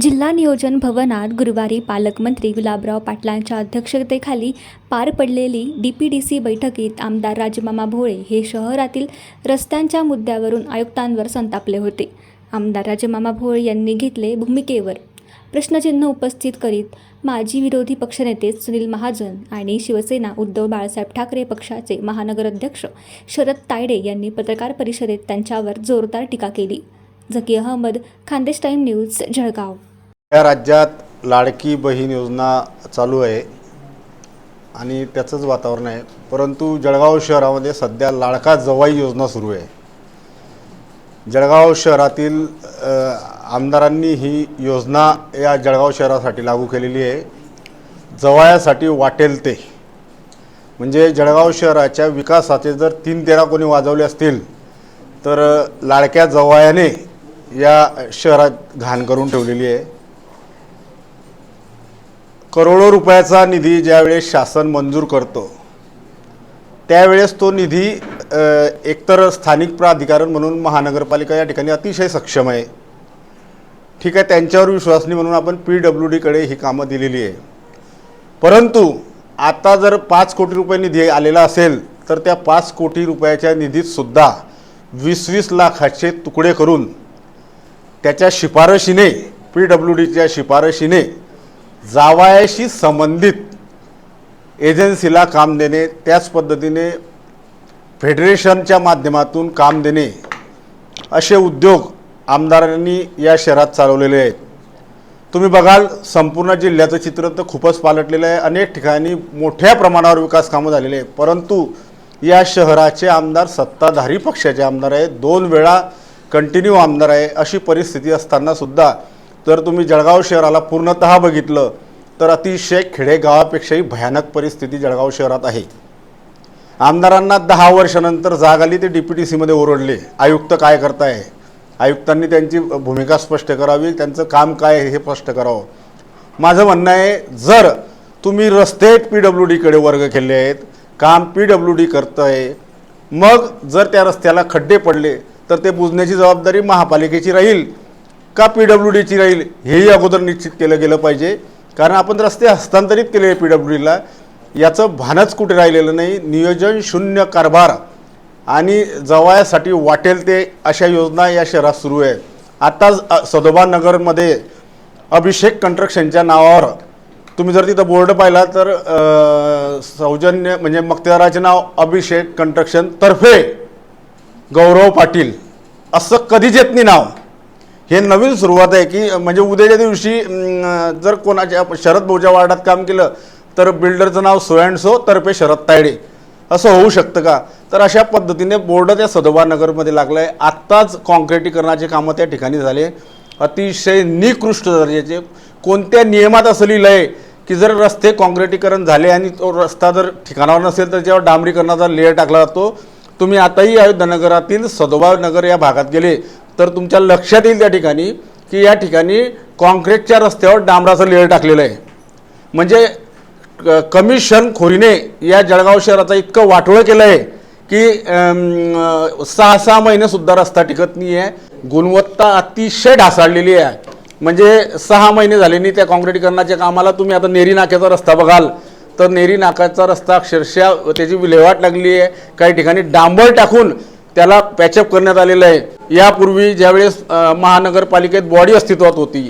जिल्हा नियोजन भवनात गुरुवारी पालकमंत्री गुलाबराव पाटलांच्या अध्यक्षतेखाली पार पडलेली डी पी डी सी बैठकीत आमदार राजमामा भोळे हे शहरातील रस्त्यांच्या मुद्द्यावरून आयुक्तांवर संतापले होते. आमदार राजमामा भोळे यांनी घेतले भूमिकेवर. प्रश्नचिन्ह उपस्थित करीत माजी विरोधी पक्षनेते सुनील महाजन आणि शिवसेना उद्धव बाळासाहेब ठाकरे पक्षाचे महानगर अध्यक्ष शरद तायडे यांनी पत्रकार परिषदेत त्यांच्यावर जोरदार टीका केली. Zaki Ahmed Khandesh time news Jalgaon. या राज्यात लाडकी बहीण योजना चालू आहे आणि त्याचंच वातावरण आहे. परंतु जळगाव शहरामध्ये सध्या लाडका जवाई योजना सुरू आहे. जळगाव शहरातील आमदारांनी ही योजना या जळगाव शहरासाठी लागू केलेली आहे. जवायासाठी वाटेल ते. म्हणजे जळगाव शहराच्या विकासाचे जर तीन तेरा कोणी वाजवले असतील तर लाडक्या जवायाने या शहरात घाण करून ठेवलेली आहे. करोडो रुपयाचा निधी ज्यावेळेस शासन मंजूर करतो त्यावेळेस तो निधी एकतर स्थानिक प्राधिकरण म्हणून महानगरपालिका या ठिकाणी अतिशय सक्षम आहे. ठीक आहे त्यांच्यावर विश्वासनी म्हणून आपण पी डब्ल्यू डीकडे ही कामं दिलेली आहे. परंतु आता जर पाच कोटी रुपये निधी आलेला असेल तर त्या पाच कोटी रुपयाच्या निधीतसुद्धा वीस वीस लाखाचे तुकडे करून त्याच्या शिफारशीने पी डब्ल्यू डीच्या शिफारशीने जावायाशी संबंधित एजन्सीला काम देणे त्याच पद्धतीने फेडरेशनच्या माध्यमातून काम देणे असे उद्योग आमदारांनी या शहरात चालवलेले आहेत. तुम्ही बघाल संपूर्ण जिल्ह्याचं चित्र तर खूपच पालटलेलं आहे. अनेक ठिकाणी मोठ्या प्रमाणावर विकास कामं झालेले आहे परंतु या शहराचे आमदार सत्ताधारी पक्षाचे आमदार आहेत. दोन वेळा कंटिन्यू आमदार आहे अशी परिस्थिती असतानासुद्धा जर तुम्ही जळगाव शहराला पूर्णतः बघितलं तर अतिशय खेडेगावापेक्षाही भयानक परिस्थिती जळगाव शहरात आहे. आमदारांना दहा वर्षानंतर जाग आली ते डी पी टी सीमध्ये ओरडले. आयुक्त काय करताय? आयुक्तांनी त्यांची भूमिका स्पष्ट करावी त्यांचं काम काय आहे हे स्पष्ट करावं. माझं म्हणणं आहे जर तुम्ही रस्ते पी डब्ल्यू डीकडे वर्ग केले आहेत काम पी डब्ल्यू डी करतं आहे मग जर त्या रस्त्याला खड्डे पडले तर ते बुजण्याची जबाबदारी महापालिकेची राहील. का पी डब्ल्यू डीची राहील? हेही अगोदर निश्चित केलं गेलं पाहिजे. कारण आपण रस्ते हस्तांतरित केले पी डब्ल्यू डीला याचं भानच कुठे राहिलेलं नाही. नियोजन शून्य कारभार. आणि जवायासाठी वाटेल ते अशा योजना या शहरात सुरू आहे आत्ताच सदोबा नगरमध्ये अभिषेक कंट्रक्शनच्या नावावर तुम्ही जर तिथं बोर्ड पाहिला तर सौजन्य म्हणजे मक्तेदाराचे नाव अभिषेक कंट्रक्शन तर्फे गौरव पाटील. असं कधीच येत नाही नाव. हे नवीन सुरुवात आहे की म्हणजे उद्याच्या दिवशी जर कोणाच्या शरद भाऊच्या वार्डात काम केलं तर बिल्डरचं नाव सो अँड सो तर्फे शरद तायडे. असं होऊ शकतं का? तर अशा पद्धतीने बोर्ड त्या सदोबा नगरमध्ये लागलं आहे आत्ताच कॉन्क्रिटीकरणाचे कामं त्या ठिकाणी झाले. अतिशय निकृष्ट दर्जाचे. कोणत्या नियमात असं लिहिलं आहे की जर रस्ते कॉन्क्रिटीकरण झाले आणि तो रस्ता जर ठिकाणावर नसेल तर त्याच्यावर डांबरीकरणाचा लेअर टाकला जातो तुम्ही आताही अयोध्या नगरातील सदोबा नगर या भागात गेले. तर तुमच्या लक्षात येईल त्या ठिकाणी की या ठिकाणी कॉन्क्रीटच्या रस्त्यावर डांबराचं लेअर टाकलेलं आहे. म्हणजे क- कमिशन खोरीने या जळगाव शहराचा इतकं वाटोळं केलं आहे की सहा सहा महिनेसुद्धा रस्ता टिकत नाही आहे गुणवत्ता अतिशय ढासाळलेली आहे. म्हणजे सहा महिने झाले नाही त्या काँक्रिटीकरणाच्या कामाला. तुम्ही आता नेरी नाक्याचा रस्ता बघाल. तर नेरी नाक्याचा रस्ता अक्षरशः त्याची विल्हेवाट लागली आहे काही ठिकाणी डांबर टाकून त्याला पॅचअप करण्यात आलेलं आहे. यापूर्वी ज्यावेळेस महानगरपालिकेत बॉडी अस्तित्वात होती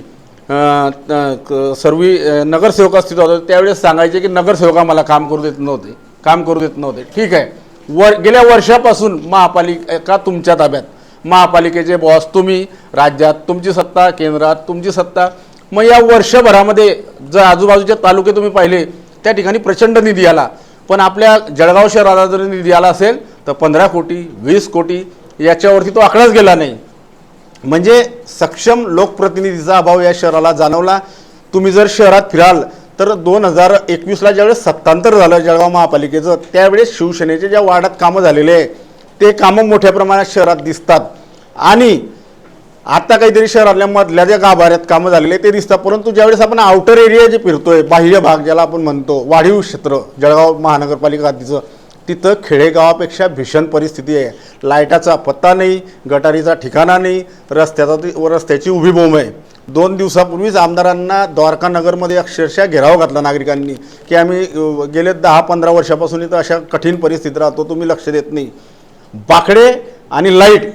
सर्वी क- नगरसेवक अस्तित्वात होते त्यावेळेस सांगायचे की नगरसेवक आम्हाला काम करू देत नव्हते काम करू देत नव्हते. ठीक आहे. वर गेल्या वर्षापासून महापालिका तुमच्या ताब्यात? महापालिकेचे बॉस तुम्ही राज्यात तुमची सत्ता केंद्रात तुमची सत्ता. मग या वर्षभरामध्ये जर आजूबाजूचे तालुके तुम्ही पाहिले त्या ठिकाणी प्रचंड निधी आला. पण आपल्या जळगाव शहराला जर निधी आला असेल तर पंधरा कोटी वीस कोटी याच्यावरती तो आकडाच गेला नाही. म्हणजे सक्षम लोकप्रतिनिधीचा अभाव या शहराला जाणवला. तुम्ही जर शहरात फिराल तर दोन हजार एकवीसला ज्यावेळेस सत्तांतर झालं जळगाव महापालिकेचं त्यावेळेस शिवसेनेचे ज्या वार्डात कामं झालेले आहे ते कामं मोठ्या प्रमाणात शहरात दिसतात. आणि आता काहीतरी शहरातल्या मधल्या ज्या गाभाऱ्यात कामं झालेले ते दिसतात. परंतु ज्यावेळेस आपण आउटर एरिया जे फिरतोय बाह्य भाग ज्याला आपण म्हणतो वाढीव क्षेत्र जळगाव महानगरपालिका हद्दीचं तिथं खेडेगावापेक्षा भीषण परिस्थिती आहे. लाईटाचा पत्ता नाही गटारीचा ठिकाणा नाही रस्त्याचा व रस्त्याची उभी बोंब आहे. दोन दिवसापूर्वीच आमदारांना द्वारका नगरमध्ये अक्षरशः घेराव घातला नागरिकांनी की आम्ही गेले दहा पंधरा वर्षापासून इथं अशा कठीण परिस्थितीत राहतो तुम्ही लक्ष देत नाही. बाकडे आणि लाइट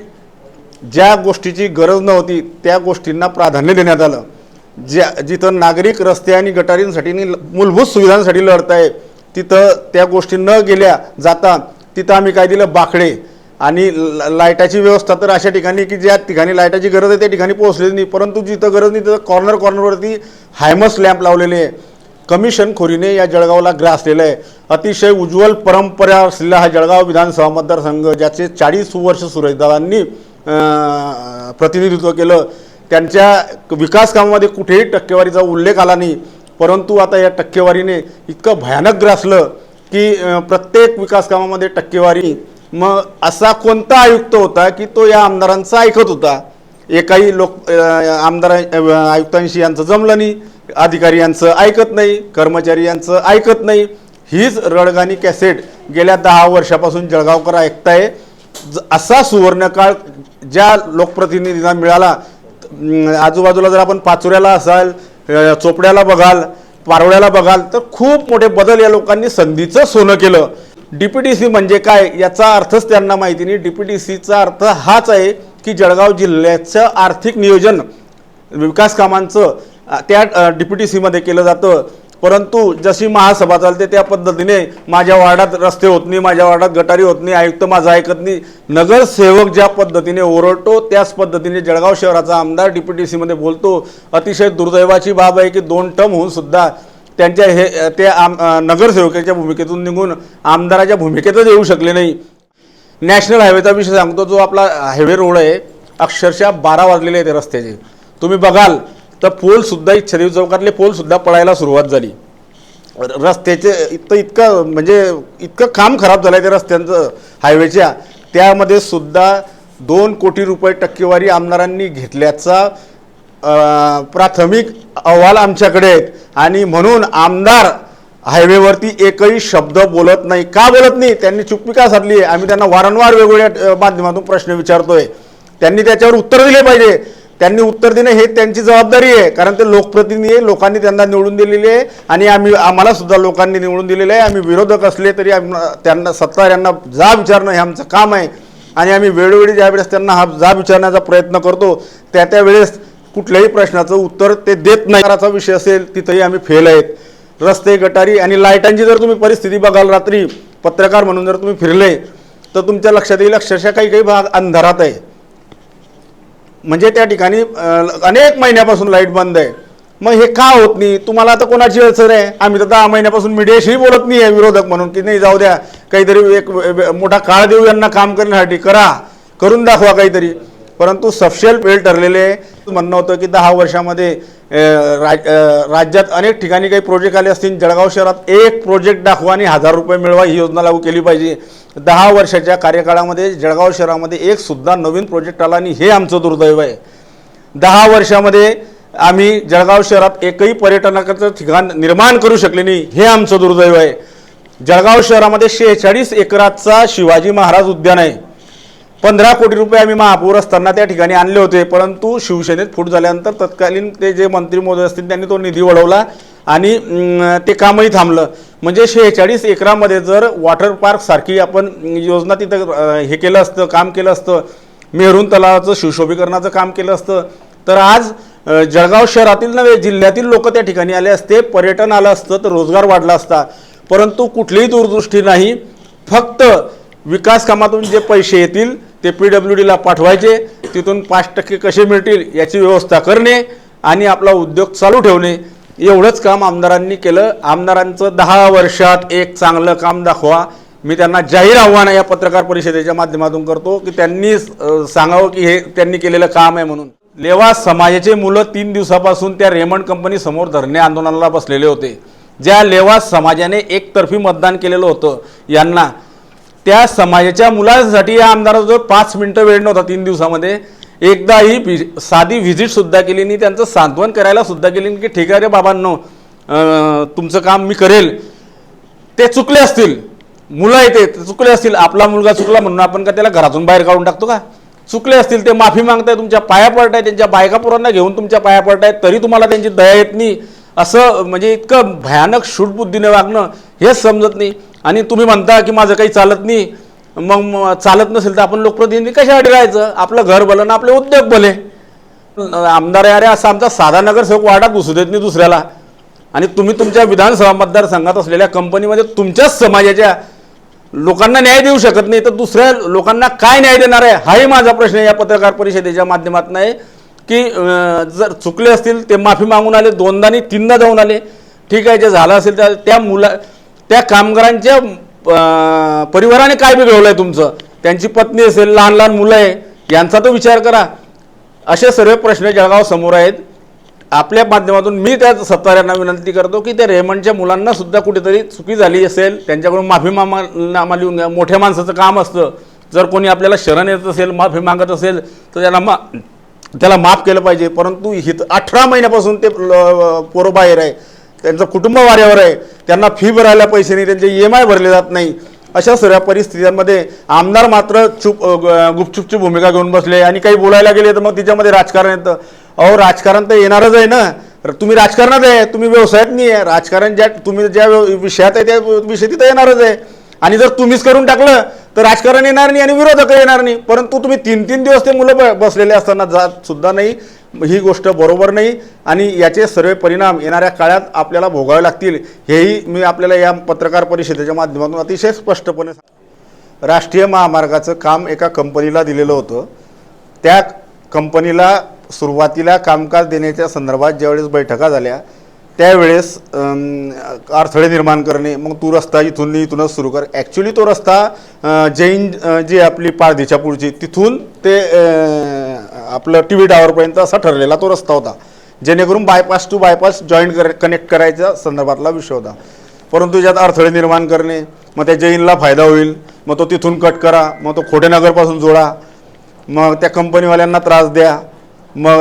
ज्या गोष्टीची गरज नव्हती त्या गोष्टींना प्राधान्य देण्यात आलं. ज्या जिथं नागरिक रस्ते आणि गटारींसाठी मूलभूत सुविधांसाठी लढत आहे तिथं त्या गोष्टी न गेल्या जाता तिथं आम्ही काय दिलं? बाकडे. आणि ल- लाईटाची व्यवस्था तर अशा ठिकाणी की ज्या ठिकाणी लाईटाची गरज आहे त्या ठिकाणी पोहोचलेली नाही. परंतु जिथं गरज नाही तिथं कॉर्नर कॉर्नरवरती हायमस लॅम्प लावलेले आहे. कमिशनखोरीने या जळगावला ग्रासलेलं आहे अतिशय उज्ज्वल परंपरा असलेला हा जळगाव विधानसभा मतदारसंघ ज्याचे चाळीस वर्ष सुरेशदादांनी प्रतिनिधित्व केलं. त्यांच्या विकास कामामध्ये कुठेही टक्केवारीचा उल्लेख आला नाही. परंतु आता या टक्केवारीने इतकं भयानक ग्रासलं की प्रत्येक विकास कामामध्ये टक्केवारी. मग असा कोणता आयुक्त होता की तो या आमदारांचा ऐकत होता? एकाही लोक आमदार आयुक्तांशी यांचं जमलं नाही अधिकारी यांचं ऐकत नाही कर्मचारी यांचं ऐकत नाही. हीच रडगाणी कॅसेट गेल्या दहा वर्षापासून जळगावकर ऐकताय ज- असा सुवर्णकाळ ज्या लोकप्रतिनिधींना मिळाला आजूबाजूला जर आपण पाचोऱ्याला असाल चोपड्याला बघाल पारवड्याला बघाल तर खूप मोठे बदल या लोकांनी संधीचं सोनं केलं. डी पी टी सी म्हणजे काय? याचा अर्थच त्यांना माहिती नाही. डी पी टी सीचा अर्थ हाच आहे की जळगाव जिल्ह्याचं आर्थिक नियोजन विकास कामांचं त्या डी पी टी सीमध्ये केलं जातं. परंतु जशी महासभा चालते त्या पद्धतीने माझ्या वार्डात रस्ते होत नाही माझ्या वार्डात गटारी होत नाही आयुक्त माझं ऐकत नाही. नगरसेवक ज्या पद्धतीने ओरडतो त्याच पद्धतीने जळगाव शहराचा आमदार डी सीमध्ये बोलतो. अतिशय दुर्दैवाची बाब आहे की दोन टर्म होऊन सुद्धा त्यांच्या हे ते आम नगरसेवकाच्या भूमिकेतून निघून आमदाराच्या भूमिकेतच येऊ शकले नाही. नॅशनल हायवेचा विषय सांगतो जो आपला हायवे रोड आहे अक्षरशः बारा वाजलेले आहेत रस्त्याचे. तुम्ही बघाल तर पोलसुद्धा शरीफ चौकातले पोलसुद्धा पडायला सुरुवात झाली. रस्त्याचे इतकं इतकं म्हणजे इतकं काम खराब झालं आहे त्या रस्त्यांचं हायवेच्या. त्यामध्ये सुद्धा दोन कोटी रुपये टक्केवारी आमदारांनी घेतल्याचा प्राथमिक अहवाल आमच्याकडे आहेत. आणि म्हणून आमदार हायवेवरती एकही शब्द बोलत नाही. का बोलत नाही? त्यांनी चुप्पी का साधली आहे आम्ही त्यांना वारंवार वेगवेगळ्या माध्यमातून प्रश्न विचारतोय. त्यांनी त्याच्यावर उत्तर दिले पाहिजे. त्यांनी उत्तर देणं हे त्यांची जबाबदारी आहे. कारण ते लोकप्रतिनिधी आहे लोकांनी त्यांना निवडून दिलेली आहे आणि आम्ही आम्हाला सुद्धा लोकांनी निवडून दिलेलं आहे. आम्ही विरोधक असले तरी आम- त्यांना सत्ता यांना जा विचारणं हे आमचं काम आहे. आणि आम्ही वेळोवेळी ज्यावेळेस त्यांना हा जा विचारण्याचा प्रयत्न करतो त्या त्यावेळेस कुठल्याही प्रश्नाचं उत्तर ते देत नाही. कराचा विषय असेल तिथंही आम्ही फेल आहेत. रस्ते गटारी आणि लाईटांची जर तुम्ही परिस्थिती बघाल रात्री पत्रकार म्हणून जर तुम्ही फिरले तर तुमच्या लक्षात येईल अक्षरशः काही काही भाग अंधारात आहे. म्हणजे त्या ठिकाणी अनेक महिन्यापासून लाइट बंद आहे. मग हे का होत नाही? तुम्हाला आता कोणाची अडचण आहे? आम्ही तर दहा महिन्यापासून मीडियाशी बोलत नाही आहे विरोधक म्हणून की नाही जाऊ द्या काहीतरी एक मोठा काळ देऊ यांना काम करण्यासाठी करा. करून दाखवा काहीतरी. परंतु सफशेल वेळ ठरलेले म्हणणं होतं की दहा वर्षामध्ये राज- राज्यात अनेक ठिकाणी काही प्रोजेक्ट आले असतील. जळगाव शहरात एक प्रोजेक्ट दाखवा आणि हजार रुपये मिळवा ही योजना लागू केली पाहिजे. दहा वर्षाच्या कार्यकाळामध्ये जळगाव शहरामध्ये एक सुद्धा नवीन प्रोजेक्ट आला आणि हे आमचं दुर्दैव आहे. दहा वर्षामध्ये आम्ही जळगाव शहरात एकही पर्यटनाचं ठिकाण निर्माण करू शकले नाही. हे आमचं दुर्दैव आहे. जळगाव शहरामध्ये शेहेचाळीस एकराचा शिवाजी महाराज उद्यान आहे. पंधरा कोटी रुपये आम्ही महापौर असताना त्या ठिकाणी आणले होते परंतु शिवसेनेत फूट झाल्यानंतर तत्कालीन ते जे मंत्री महोदय असतील त्यांनी तो निधी वळवला आणि ते कामही थांबलं. म्हणजे शेहेचाळीस एकरामध्ये जर वॉटर पार्क सारखी आपण योजना तिथं हे केलं असतं काम केलं असतं मेहरून तलावाचं सुशोभीकरणाचं काम केलं असतं तर आज जळगाव शहरातील नव्हे जिल्ह्यातील लोक त्या ठिकाणी आले असते पर्यटन आलं असतं तर रोजगार वाढला असता. परंतु कुठलीही दूरदृष्टी नाही फक्त विकास कामातून जे पैसे येतील ते पी डब्ल्यू डीला पाठवायचे तिथून पाच टक्के कसे मिळतील याची व्यवस्था करणे आणि आपला उद्योग चालू ठेवणे एवढंच काम आमदारांनी केलं. आमदारांचं दहा वर्षात एक चांगलं काम दाखवा. मी त्यांना जाहीर आव्हान या पत्रकार परिषदेच्या माध्यमातून करतो की त्यांनी सांगावं की हे त्यांनी केलेलं काम आहे म्हणून. लेवा समाजाचे मुलं तीन दिवसापासून त्या रेमंड कंपनी समोर धरणे आंदोलनाला बसलेले होते. ज्या लेवा समाजाने एकतर्फी मतदान केलेलं होतं यांना त्या समाजाच्या मुलांसाठी या आमदाराजवळ पाच मिनटं वेळ नव्हता तीन दिवसामध्ये एकदाही भि- साधी व्हिजिटसुद्धा केली नाही त्यांचं सांत्वन करायला सुद्धा केली नाही की ठीक आहे रे बाबांनो तुमचं काम मी करेल. ते चुकले असतील. मुलं येते ते चुकले असतील. आपला मुलगा चुकला म्हणून आपण का त्याला घरातून बाहेर काढून टाकतो का? चुकले असतील ते माफी मागताय तुमच्या पाया पडताय त्यांच्या बायका पोरांना घेऊन तुमच्या पाया पडताय तरी तुम्हाला त्यांची दया येत नाही. असं म्हणजे इतकं भयानक शूटबुद्धीने वागणं हेच समजत नाही. आणि तुम्ही म्हणता की माझं काही चालत नाही. मग चालत नसेल तर आपण लोकप्रतिनिधी कशासाठी राहायचं? आपलं घर भलं ना आपले उद्योग भले. आमदार आहे अरे असा आमचा साधा नगरसेवक वार्डात घुसू देत नाही दुसऱ्याला. आणि तुम्ही तुमच्या विधानसभा मतदारसंघात असलेल्या कंपनीमध्ये तुमच्याच समाजाच्या लोकांना न्याय देऊ शकत नाही. तर दुसऱ्या लोकांना काय न्याय देणार आहे? हाही माझा प्रश्न या पत्रकार परिषदेच्या माध्यमातून आहे. की जर चुकले असतील ते माफी मागून आले दोनदा आणि तीनदा जाऊन आले. ठीक आहे जे झालं असेल त्या त्या मुला त्या कामगारांच्या परिवाराने काय बिघडवलं आहे तुमचं? त्यांची पत्नी असेल लहान लहान मुलं आहे यांचा तो विचार करा. असे सर्व प्रश्न जळगाव समोर आहेत. आपल्या माध्यमातून मी त्या सत्ताऱ्यांना विनंती करतो की त्या रेमंडच्या मुलांना सुद्धा कुठेतरी चुकी झाली असेल त्यांच्याकडून माफी मामा नामा लिहून घ्या. मोठ्या माणसाचं काम असतं. जर कोणी आपल्याला शरण येत असेल माफी मागत असेल तर त्याला मा त्याला माफ केलं पाहिजे. परंतु हित अठरा महिन्यापासून ते ल- पोरं बाहेर आहे. त्यांचं कुटुंब वाऱ्यावर आहे. त्यांना फी भरायला पैसे नाही त्यांचे ई एम आय भरले जात नाही. अशा सर्व परिस्थितीमध्ये आमदार मात्र चुप गुपचुपची भूमिका घेऊन बसले आणि काही बोलायला गेले तर मग तिच्यामध्ये राजकारण येतं. अहो राजकारण तर येणारच आहे ना. तुम्ही राजकारणात आहे तुम्ही व्यवसायात नाही आहे. राजकारण ज्या तुम्ही ज्या विषयात आहे त्या विषय तिथं येणारच आहे. आणि जर तुम्हीच करून टाकलं तर राजकारण येणार नाही आणि विरोधक येणार नाही. परंतु तुम्ही तीन तीन दिवस ते मुलं ब- बसलेले असताना जात सुद्धा नाही. ही गोष्ट बरोबर नाही. आणि याचे सर्व परिणाम येणाऱ्या काळात आपल्याला भोगावे लागतील. हेही मी आपल्याला या पत्रकार परिषदेच्या माध्यमातून अतिशय स्पष्टपणे राष्ट्रीय महामार्गाचं काम एका कंपनीला दिलेलं होतं. त्या कंपनीला सुरुवातीला कामकाज देण्याच्या संदर्भात ज्यावेळेस बैठका झाल्या त्यावेळेस अडथळे निर्माण करणे मग तू रस्ता इथून इथूनच सुरू कर. ॲक्च्युली तो रस्ता जैन जी आपली पारधीच्या पुढची तिथून ते आपलं टी व्ही टावरपर्यंत असा ठरलेला तो रस्ता होता. जेणेकरून बायपास टू बायपास जॉईंट कर कनेक्ट करायच्या संदर्भातला विषय होता. परंतु ज्यात अडथळे निर्माण करणे मग त्या जैनला फायदा होईल मग तो तिथून कट करा मग तो खोटेनगरपासून जोडा मग त्या कंपनीवाल्यांना त्रास द्या मग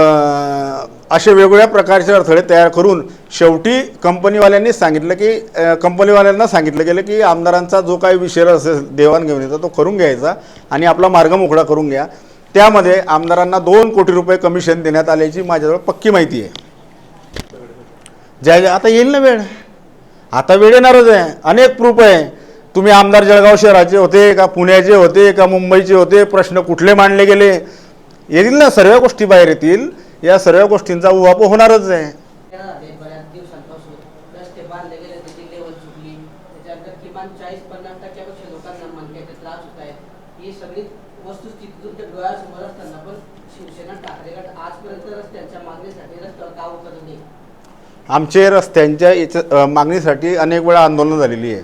असे वेगवेगळ्या प्रकारचे अडथळे तयार करून शेवटी कंपनीवाल्यांनी सांगितलं की कंपनीवाल्यांना सांगितलं गेलं की आमदारांचा जो काही विषय असेल देवाणघेवाणीचा तो करून घ्यायचा आणि आपला मार्ग मोकळा करून घ्या. त्यामध्ये आमदारांना दोन कोटी रुपये कमिशन देण्यात आल्याची माझ्याजवळ पक्की माहिती आहे. ज्या ज्या- आता येईल ना वेळ? आता वेळ येणारच आहे. अनेक प्रूफ आहे. तुम्ही आमदार जळगाव शहराचे होते का पुण्याचे होते का मुंबईचे होते? प्रश्न कुठले मांडले गेले? येतील ना सर्व गोष्टी बाहेर येतील. या सर्व गोष्टींचा उहापोह होणारच आहे. ही आमचे रस्त्यांच्या याच्या मागणीसाठी अनेक वेळा आंदोलनं झालेली आहे.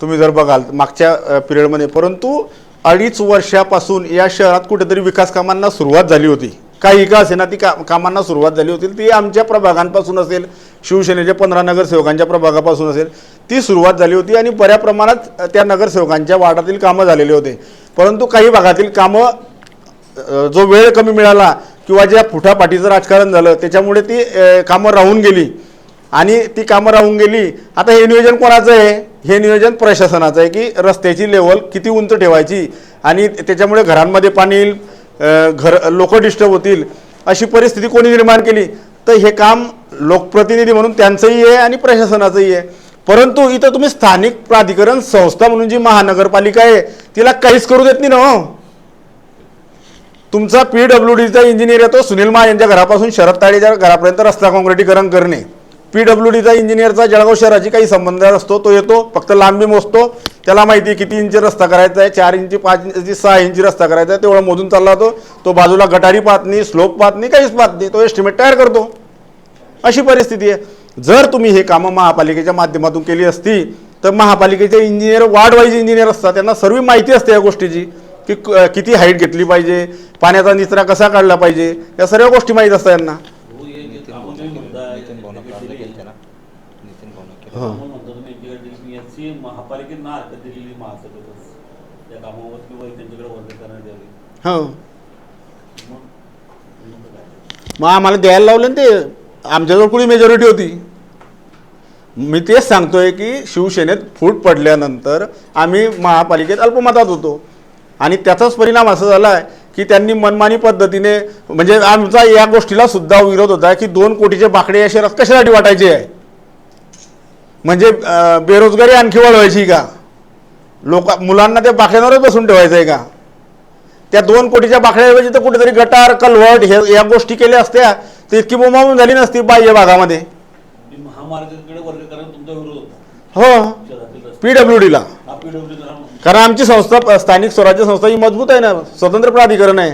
तुम्ही जर बघाल मागच्या पिरियडमध्ये परंतु अडीच वर्षापासून या शहरात कुठेतरी विकास कामांना सुरुवात झाली होती. काही का असेना ती का कामांना सुरुवात झाली होती. ती आमच्या प्रभागांपासून असेल शिवसेनेच्या पंधरा नगरसेवकांच्या प्रभागापासून असेल ती सुरुवात झाली होती आणि बऱ्या प्रमाणात त्या नगरसेवकांच्या वार्डातील कामं झालेले होते. परंतु काही भागातील कामं जो वेळ कमी मिळाला किंवा ज्या फुटापाटीचं राजकारण झालं त्याच्यामुळे ती कामं राहून गेली. आणि ती कामं राहून गेली. आता हे नियोजन कोणाचं आहे? हे नियोजन प्रशासनाचं आहे की रस्त्याची लेवल किती उंच ठेवायची आणि त्याच्यामुळे घरांमध्ये पाणी येईल घर लोक डिस्टर्ब होतील अशी परिस्थिती कोणी निर्माण केली तर हे काम लोकप्रतिनिधी म्हणून त्यांचंही आहे आणि प्रशासनाचंही आहे. परंतु इथं तुम्ही स्थानिक प्राधिकरण संस्था म्हणून जी महानगरपालिका आहे तिला काहीच करू देत नाही ना हो. तुमचा पी डब्ल्यू डीचा इंजिनियर येतो सुनील मा यांच्या घरापासून शरद ताळेच्या घरापर्यंत रस्ता काँक्रिटीकरण करणे. पी डब्ल्यू डीचा इंजिनियरचा जळगाव शहराची काही संबंध असतो तो येतो फक्त लांबी मोजतो त्याला माहिती आहे किती इंची रस्ता करायचा आहे चार इंची पाच इंची सहा इंची रस्ता करायचा आहे तेवढं मोजून चालला तो तो बाजूला गटारी पाहत नाही स्लोप पाहत नाही काहीच पाहत नाही तो एस्टिमेट तयार करतो. अशी परिस्थिती आहे. जर तुम्ही हे कामं महापालिकेच्या माध्यमातून केली असती तर महापालिकेचे इंजिनियर वार्ड वाईज इंजिनियर असतात त्यांना सर्व माहिती असते या गोष्टीची की क- किती हाईट घेतली पाहिजे पाण्याचा निचरा कसा काढला पाहिजे या सर्व गोष्टी माहीत असतात यांना नितीन भाऊनं काढलं केलं त्याला हां. म्हणून म्हणतो तुम्ही एकेका दिवशी याची महापालिकेत ना हरकत दिलेली महासभेतच त्या कामावर किंवा त्यांच्याकडे वर्ग करण्यात यावी. हो. मग आम्हाला द्यायला लावलं ना ते. आमच्याजवळ कुणी मेजॉरिटी होती. मी तेच सांगतोय की शिवसेनेत फूट पडल्यानंतर आम्ही महापालिकेत अल्पमतात होतो. आणि त्याचाच परिणाम असा झाला आहे की त्यांनी मनमानी पद्धतीने म्हणजे आमचा या गोष्टीला सुद्धा विरोध होता की दोन कोटीचे बाकडे या शहरात कशासाठी वाटायचे आहे. म्हणजे बेरोजगारी आणखी वाढवायची का? लोक मुलांना त्या बाकड्यांवरच बसून ठेवायचं आहे का? त्या दोन कोटीच्या बाकड्याऐवजी तर कुठेतरी गटार कलवट हे या गोष्टी केल्या असत्या तर इतकी बोंबाबोंब झाली नसती बाह्य भागामध्ये. हो. शहरातील रस्ते. पी डब्ल्यू डीला हा कारण आमची संस्था स्थानिक स्वराज्य संस्था ही मजबूत आहे ना स्वतंत्र प्राधिकरण आहे.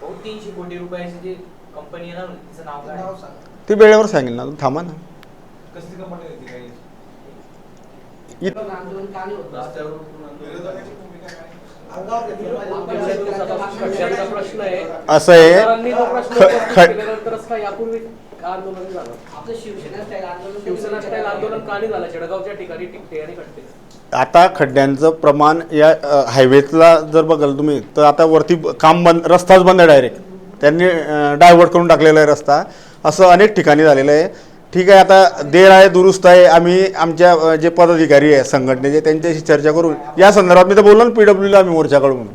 भाऊ तीनशे कोटी रुपयाची जी कंपनी आहे ना तिचं नाव काय? नाव सांगा. ती वेळेवर सांगेल ना थांबा ना. आणि खड्डे आता खड्ड्यांचं प्रमाण या अ, हायवेला जर बघाल तुम्ही तर आता वरती ब- काम बंद रस्ताच बंद आहे डायरेक्ट त्यांनी डायव्हर्ट करून टाकलेला आहे रस्ता. असं अनेक ठिकाणी झालेलं आहे. ठीक आहे आता देर आहे दुरुस्त आहे. आम्ही आमच्या जे पदाधिकारी आहे संघटनेचे त्यांच्याशी चर्चा करून या संदर्भात मी तर बोललो ना पी डब्ल्यूला आम्ही मोर्चा काढू म्हणून